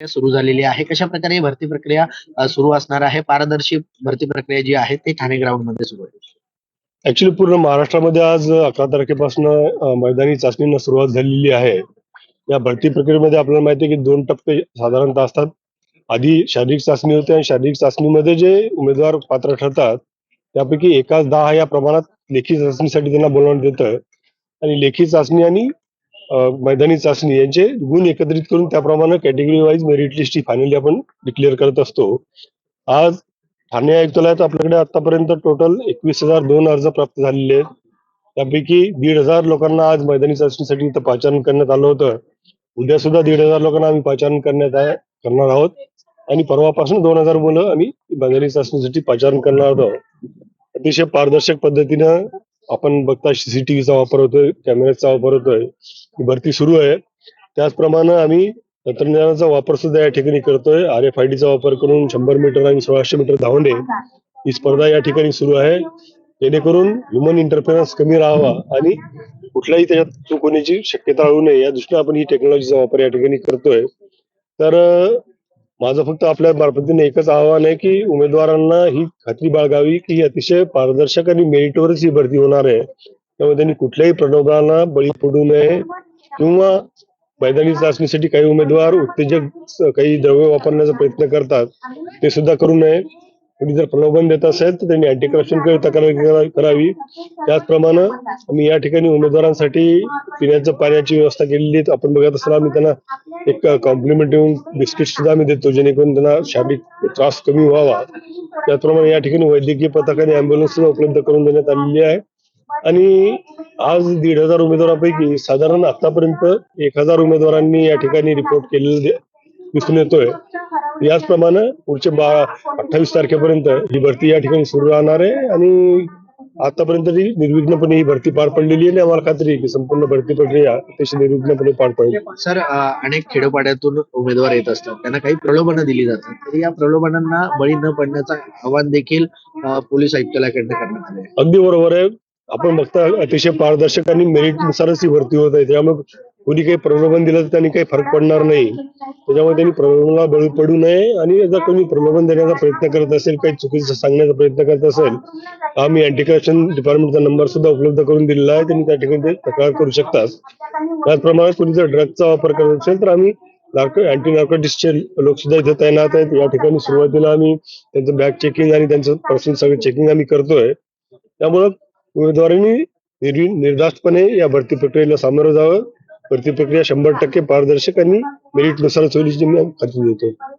सुरू झालेली आहे. कशा प्रकारे भरती प्रक्रिया सुरू असणार आहे? पारदर्शी भरती प्रक्रिया जी आहे ते ठाणे ग्राउंडमध्ये सुरू आहे. ऍक्च्युली पूर्ण महाराष्ट्रामध्ये आज अकरा तारखेपासून मैदानी चाचणींना सुरुवात झालेली आहे. या भरती प्रक्रियेमध्ये आपल्याला माहिती आहे की दोन टप्पे साधारणतः असतात. आधी शारीरिक चाचणी होते आणि शारीरिक चाचणीमध्ये जे उमेदवार पात्र ठरतात त्यापैकी एकाच दहा या प्रमाणात लेखी चाचणीसाठी त्यांना बोलवण्यात येतं. आणि लेखी चाचणी आणि मैदानी चाचणी यांचे गुण एकत्रित करून त्याप्रमाणे कॅटेगरी वाईज मेरिट लिस्ट ही फायनली आपण डिक्लेअर करत असतो. आज ठाणे आयुक्तालयात आपल्याकडे आतापर्यंत टोटल एकवीस हजार दोन अर्ज प्राप्त झालेले आहेत. त्यापैकी दीड हजार लोकांना आज मैदानी चाचणीसाठी इथं पाचारण करण्यात आलं होतं. उद्या सुद्धा दीड हजार लोकांना आम्ही पाचारण करण्यात आहे करणार आहोत. आणि परवापासून दोन हजार मुलं आम्ही मैदानी चाचणीसाठी पाचारण करणार आहोत. अतिशय पारदर्शक पद्धतीनं आपण बघता सीसीटीव्हीचा वापर होतोय कॅमेऱ्याचा वापर होतोय भरती सुरू आहे. त्याचप्रमाणे आम्ही तंत्रज्ञानाचा वापर सुद्धा या ठिकाणी करतोय. आर एफ आय डीचा वापर करून शंभर मीटर आणि सोळाशे मीटर धावणे ही स्पर्धा या ठिकाणी सुरू आहे. जेणेकरून ह्युमन इंटरफेरन्स कमी राहावा आणि कुठल्याही त्याच्यात चूक होण्याची शक्यता होऊ नये. या दृष्टीने आपण ही टेक्नॉलॉजीचा वापर या ठिकाणी करतोय. तर माझं फक्त आपल्या मार्फतीने एकच आव्हान आहे की उमेदवारांना ही खात्री बाळगावी की ही अतिशय पारदर्शक आणि मेरिटवरच ही भरती होणार आहे. त्यामुळे त्यांनी कुठल्याही प्रलोभनाला बळी पडू नये किंवा मैदानी चाचणीसाठी काही उमेदवार उत्तेजक काही द्रव्य वापरण्याचा प्रयत्न करतात ते सुद्धा करू नये. कोणी जर प्रलोभन देत असेल तर त्यांनी अँटी करप्शन तक्रार करावी त्याचप्रमाणे आम्ही या ठिकाणी उमेदवारांसाठी पिण्याच्या पाण्याची व्यवस्था केलेली आहे. आपण बघत असताना आम्ही त्यांना एक कॉम्प्लिमेंट देऊन बिस्किट सुद्धा आम्ही देतो जेणेकरून त्यांना शारीरिक त्रास कमी व्हावा. त्याचप्रमाणे या ठिकाणी वैद्यकीय पथक आणि अँब्युलन्स सुद्धा उपलब्ध करून देण्यात आलेली आहे. आणि आज दीड हजार उमेदवारांपैकी साधारण आतापर्यंत एक हजार उमेदवारांनी या ठिकाणी रिपोर्ट केलेले दिसून येतोय. याचप्रमाणे पुढचे बा अठ्ठावीस तारखेपर्यंत ही भरती या ठिकाणी सुरू राहणार आहे आणि आतापर्यंत निर्विघ्नपणे ही भरती पार पडलेली आहे आणि आम्हाला खात्री आहे की संपूर्ण भरती प्रक्रिया अतिशय निर्विघ्नपणे पार पडेल. सर अनेक खेडोपाड्यातून उमेदवार येत असतात. त्यांना काही प्रलोभनं दिली जातात. तर या प्रलोभनांना बळी न पडण्याचं आवाहन देखील पोलीस आयुक्तालयाकडनं करण्यात आले आहे अगदी बरोबर आहे. आपण बघता अतिशय पारदर्शक आणि मेरिट नुसारच ही भरती होत आहे. त्यामुळे कोणी काही प्रलोभन दिलं तर त्यांनी काही फरक पडणार नाही. त्याच्यामुळे त्यांनी प्रलोभनाला बळी पडू नये आणि जर कोणी प्रलोभन देण्याचा प्रयत्न करत असेल काही चुकीचं सांगण्याचा प्रयत्न करत असेल आम्ही अँटी करप्शन डिपार्टमेंटचा नंबर सुद्धा उपलब्ध करून दिलेला आहे. त्यांनी त्या ठिकाणी ते तक्रार करू शकतात त्याचप्रमाणे कोणी जर ड्रगचा वापर करत असेल तर आम्ही नार्को अँटी नार्कोटिक्सचे लोक सुद्धा इथे तैनात आहेत. या ठिकाणी सुरुवातीला आम्ही त्यांचं बॅग चेकिंग आणि त्यांचं पर्सनल सगळं चेकिंग आम्ही करतोय. त्यामुळं उमेदवारांनी निर्धास्तपणे या भरती प्रक्रियेला सामोरं जावं. भरती प्रक्रिया शंभर टक्के पारदर्शक आणि मेरिटनुसारच होईल याची मी खात्री देतो